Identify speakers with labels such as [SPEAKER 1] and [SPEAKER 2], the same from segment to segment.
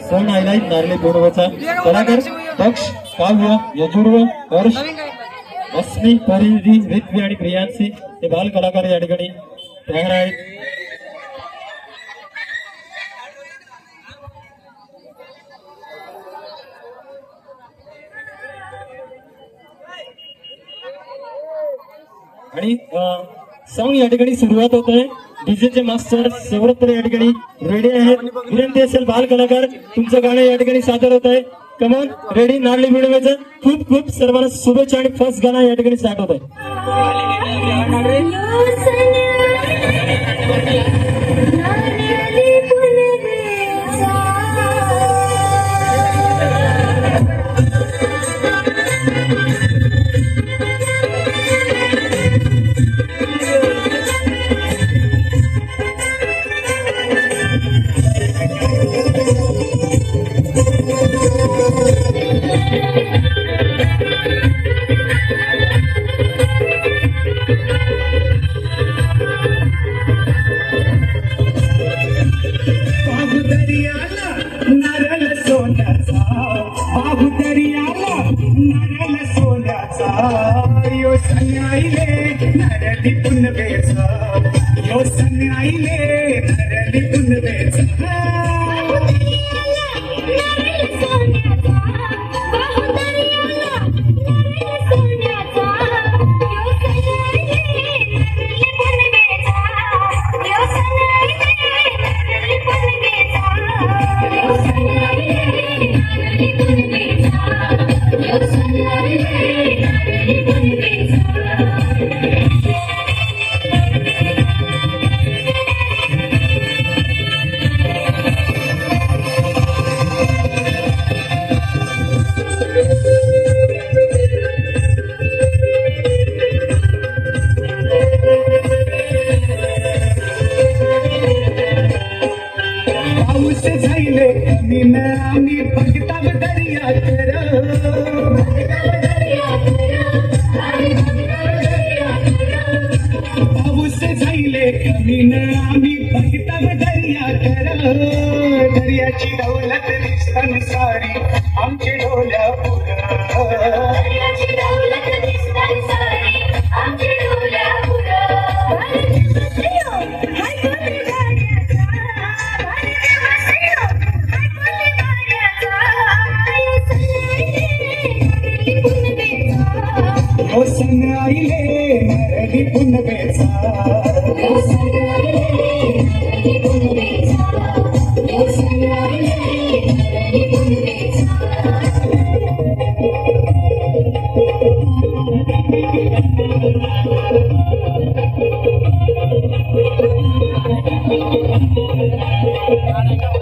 [SPEAKER 1] सण आयलाय नारले पौर्णिमेचा. कलाकार पक्ष काव्य यजुर्व हर्ष अस्मी परिधी रित्वी आणि प्रियांशी हे बाल कलाकार या ठिकाणी तयार आहेत. आणि सॉंग या ठिकाणी सुरुवात होत आहे. डीजेचे मास्टर सर्वत्र या ठिकाणी रेडी आहेत. विनंती असेल बाल कलाकार तुमचं गाणं या ठिकाणी सादर होत आहे. कमॉन रेडी नारळी मिळवायचं खूप खूप सर्वांना शुभेच्छा आणि फर्स्ट गाणं या ठिकाणी स्टार्ट होत आहे.
[SPEAKER 2] यो सन्याईले नडली पुन बेचा यो सन्याईले पाऊस झाले. कमी आम्ही बघता दर्या पाऊस झाले कमी आम्ही बघता दर्या दर्याची दौलत పుణ్య పేస Thank you.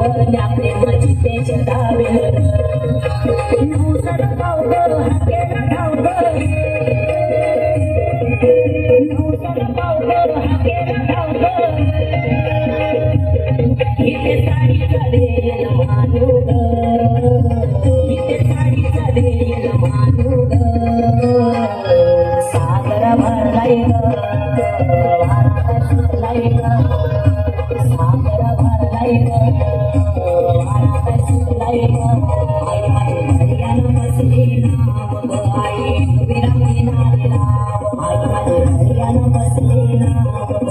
[SPEAKER 3] नऊ सर पावलं हाकेला Thank you.